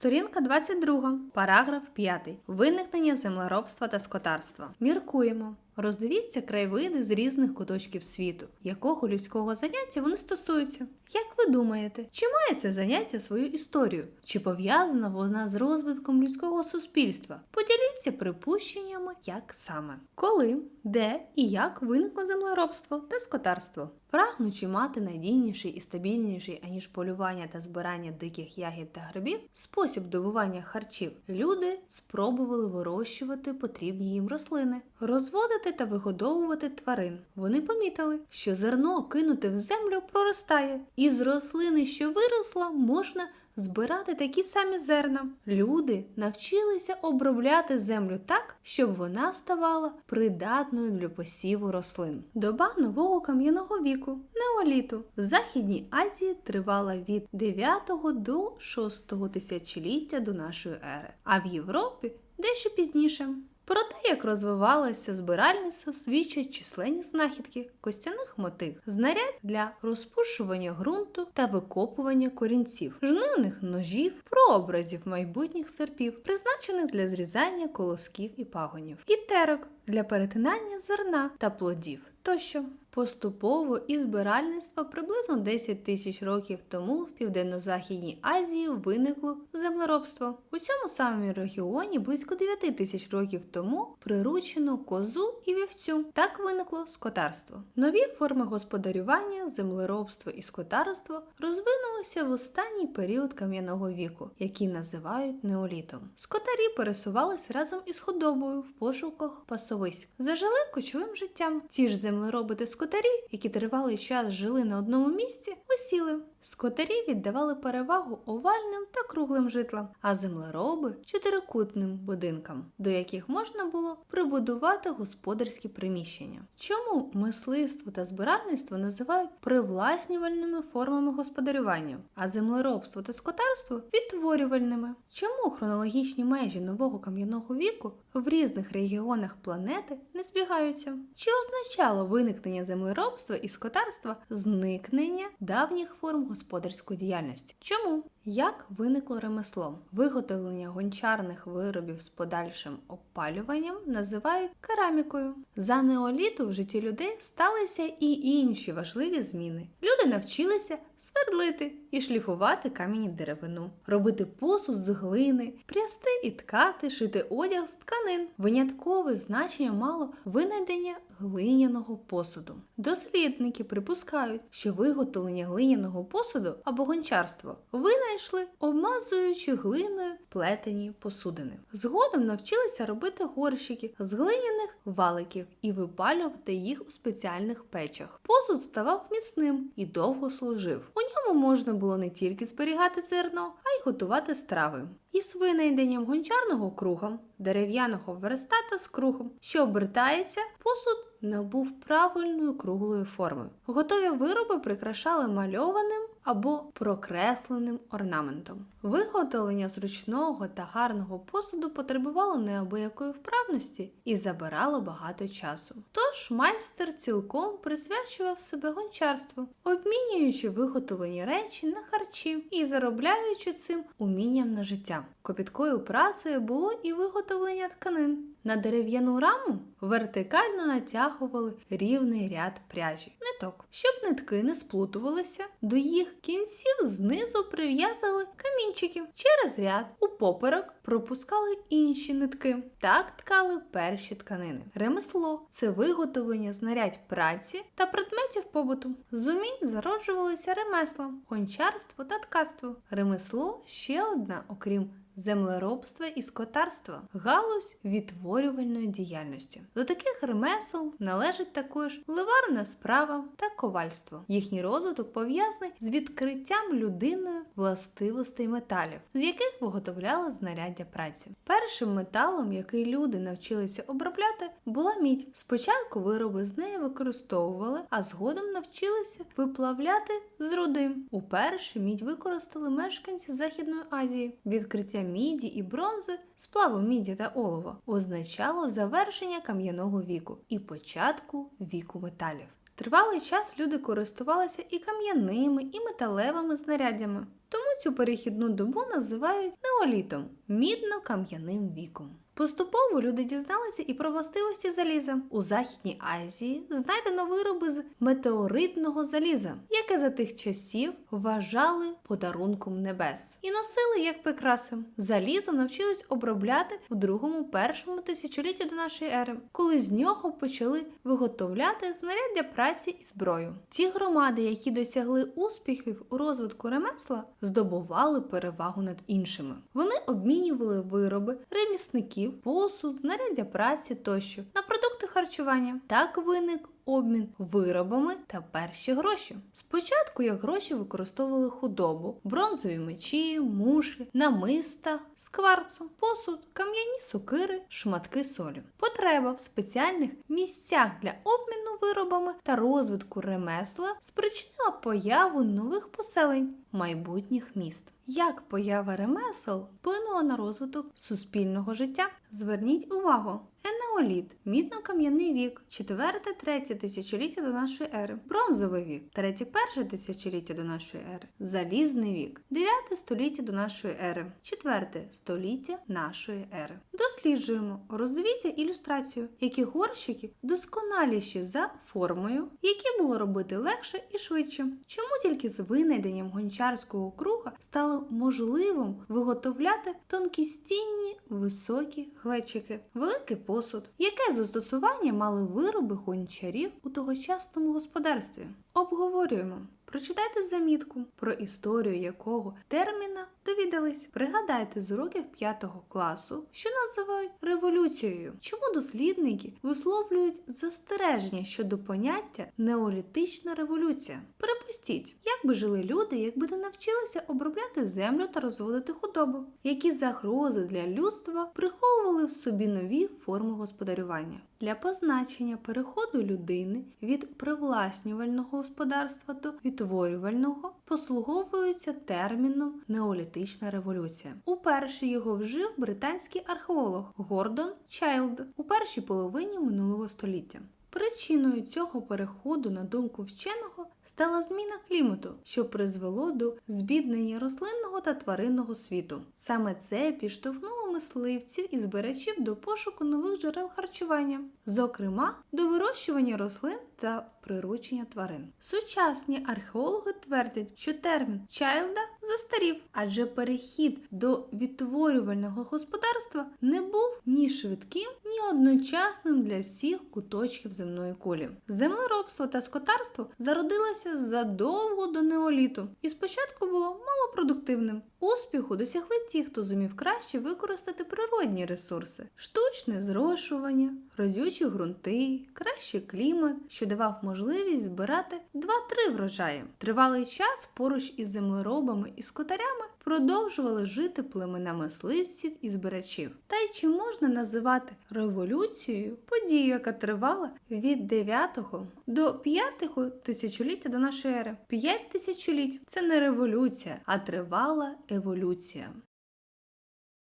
Сторінка 22, параграф 5. Виникнення землеробства та скотарства. Міркуємо. Роздивіться краєвиди з різних куточків світу, якого людського заняття вони стосуються. Як ви думаєте, чи має це заняття свою історію? Чи пов'язана вона з розвитком людського суспільства? Поділіться припущеннями, як саме, коли, де і як виникло землеробство та скотарство. Прагнучи мати надійніший і стабільніший, аніж полювання та збирання диких ягід та грибів, спосіб добування харчів, люди спробували вирощувати потрібні їм рослини, розводити та вигодовувати тварин. Вони помітили, що зерно кинуте в землю проростає, і з рослини, що виросла, можна збирати такі самі зерна. Люди навчилися обробляти землю так, щоб вона ставала придатною для посіву рослин. Доба нового кам'яного віку, неоліту, в Західній Азії тривала від 9 до 6 тисячоліття до нашої ери, а в Європі дещо пізніше. Про те, як розвивалося збиральництво, свідчать численні знахідки костяних мотив, знаряд для розпушування ґрунту та викопування корінців, жнивних ножів, прообразів майбутніх серпів, призначених для зрізання колосків і пагонів, і терок для перетинання зерна та плодів тощо. Поступово і збиральництва приблизно 10 тисяч років тому в Південно-Західній Азії виникло землеробство. У цьому самому регіоні близько 9 тисяч років тому приручено козу і вівцю. Так виникло скотарство. Нові форми господарювання, землеробство і скотарство розвинулися в останній період кам'яного віку, який називають неолітом. Скотарі пересувалися разом із худобою в пошуках пасовиськ, зажили кочовим життям. Ті ж землероби та скотарі, які тривалий час жили на одному місці, осіли. Скотарі віддавали перевагу овальним та круглим житлам, а землероби чотирикутним будинкам, до яких можна було прибудувати господарські приміщення. Чому мисливство та збиральництво називають привласнювальними формами господарювання, а землеробство та скотарство відтворювальними? Чому хронологічні межі нового кам'яного віку в різних регіонах планети не збігаються? Що означало виникнення землеробства і скотарства зникнення давніх форм господарської діяльності? Чому? Як виникло ремесло? Виготовлення гончарних виробів з подальшим опалюванням називають керамікою. За неоліту в житті людей сталися і інші важливі зміни. Люди навчилися свердлити і шліфувати камінь деревину, робити посуд з глини, прясти і ткати, шити одяг з тканин. Виняткове значення мало винайдення глиняного посуду. Дослідники припускають, що виготовлення глиняного посуду або гончарство винайшли, обмазуючи глиною плетені посудини. Згодом навчилися робити горщики з глиняних валиків і випалювати їх у спеціальних печах. Посуд ставав міцним і довго служив. У ньому можна було не тільки зберігати зерно, а й готувати страви. Із винайденням гончарного круга, дерев'яного верстата з кругом, що обертається, посуд набув правильної круглої форми. Готові вироби прикрашали мальованим або прокресленим орнаментом. Виготовлення зручного та гарного посуду потребувало неабиякої вправності і забирало багато часу. Тож майстер цілком присвячував себе гончарству, обмінюючи виготовлені речі на харчі і заробляючи цим умінням на життя. Копіткою працею було і виготовлення тканин. На дерев'яну раму вертикально натягували рівний ряд пряжі, ниток, щоб нитки не сплутувалися, до їх кінців знизу прив'язали камінчики. Через ряд у поперек пропускали інші нитки. Так ткали перші тканини. Ремесло це виготовлення знарядь праці та предметів побуту. З умінь зароджувалися ремесла, гончарство та ткацтво. Ремесло ще одна, окрім землеробства і скотарства, галузь відтворювальної діяльності. До таких ремесел належить також ливарна справа та ковальство. Їхній розвиток пов'язаний з відкриттям людиною властивостей металів, з яких виготовляли знаряддя праці. Першим металом, який люди навчилися обробляти, була мідь. Спочатку вироби з неї використовували, а згодом навчилися виплавляти з руди. Уперше мідь використали мешканці Західної Азії. Відкриття міді і бронзи, сплаву міді та олова, означало завершення кам'яного віку і початку віку металів. Тривалий час люди користувалися і кам'яними, і металевими знаряддями. Тому цю перехідну добу називають неолітом мідно-кам'яним віком. Поступово люди дізналися і про властивості заліза. У Західній Азії знайдено вироби з метеоритного заліза, яке за тих часів вважали подарунком небес, і носили як прикраси. Залізо навчились обробляти в другому першому тисячолітті до нашої ери, коли з нього почали виготовляти знаряддя праці і зброю. Ті громади, які досягли успіхів у розвитку ремесла, здобували перевагу над іншими. Вони обмінювали вироби ремісників, посуд, знаряддя праці тощо на продукти харчування. Так виник обмін виробами та перші гроші. Спочатку як гроші використовували худобу, бронзові мечі, муші, намиста, з кварцу, посуд, кам'яні сокири, шматки солі. Потреба в спеціальних місцях для обміну виробами та розвитку ремесла спричинила появу нових поселень майбутніх міст. Як поява ремесел вплинула на розвиток суспільного життя? Зверніть увагу, Енеоліт, мідно-кам'яний вік, 4-3 тисячоліття до нашої ери, бронзовий вік, 3-1 тисячоліття до нашої ери, залізний вік, 9 століття до нашої ери, 4 століття нашої ери. Досліджуємо, роздивіться ілюстрацію, які горщики досконаліші за формою, які було робити легше і швидше. Чому тільки з винайденням гончарського круга стало можливим виготовляти тонкістінні високі глечики, великий посуд, яке застосування мали вироби гончарів у тогочасному господарстві. Обговорюємо. Прочитайте замітку, про історію якого терміна довідались. Пригадайте з уроків 5 класу, що називають революцією. Чому дослідники висловлюють застереження щодо поняття неолітична революція? Припустіть, як би жили люди, якби не навчилися обробляти землю та розводити худобу, які загрози для людства приховували в собі нові форми господарювання. Для позначення переходу людини від привласнювального господарства до відтворювального послуговується терміном неолітична революція. Уперше його вжив британський археолог Гордон Чайлд у першій половині минулого століття. Причиною цього переходу, на думку вченого, стала зміна клімату, що призвело до збіднення рослинного та тваринного світу. Саме це підштовхнуло мисливців і збирачів до пошуку нових джерел харчування, зокрема до вирощування рослин та приручення тварин. Сучасні археологи твердять, що термін Чайлда застарів, адже перехід до відтворювального господарства не був ні швидким, ні одночасним для всіх куточків земної кулі. Землеробство та скотарство зародилося задовго до неоліту і спочатку було малопродуктивним. Успіху досягли ті, хто зумів краще використати природні ресурси, штучне зрошування, родючі ґрунти, кращий клімат, що давав можливість збирати 2-3 врожаї. Тривалий час поруч із землеробами і скотарями продовжували жити племена мисливців і збирачів. Та й чи можна називати революцією подію, яка тривала від 9 до 5 тисячоліття до нашої ери? 5 тисячоліть це не революція, а тривала еволюція.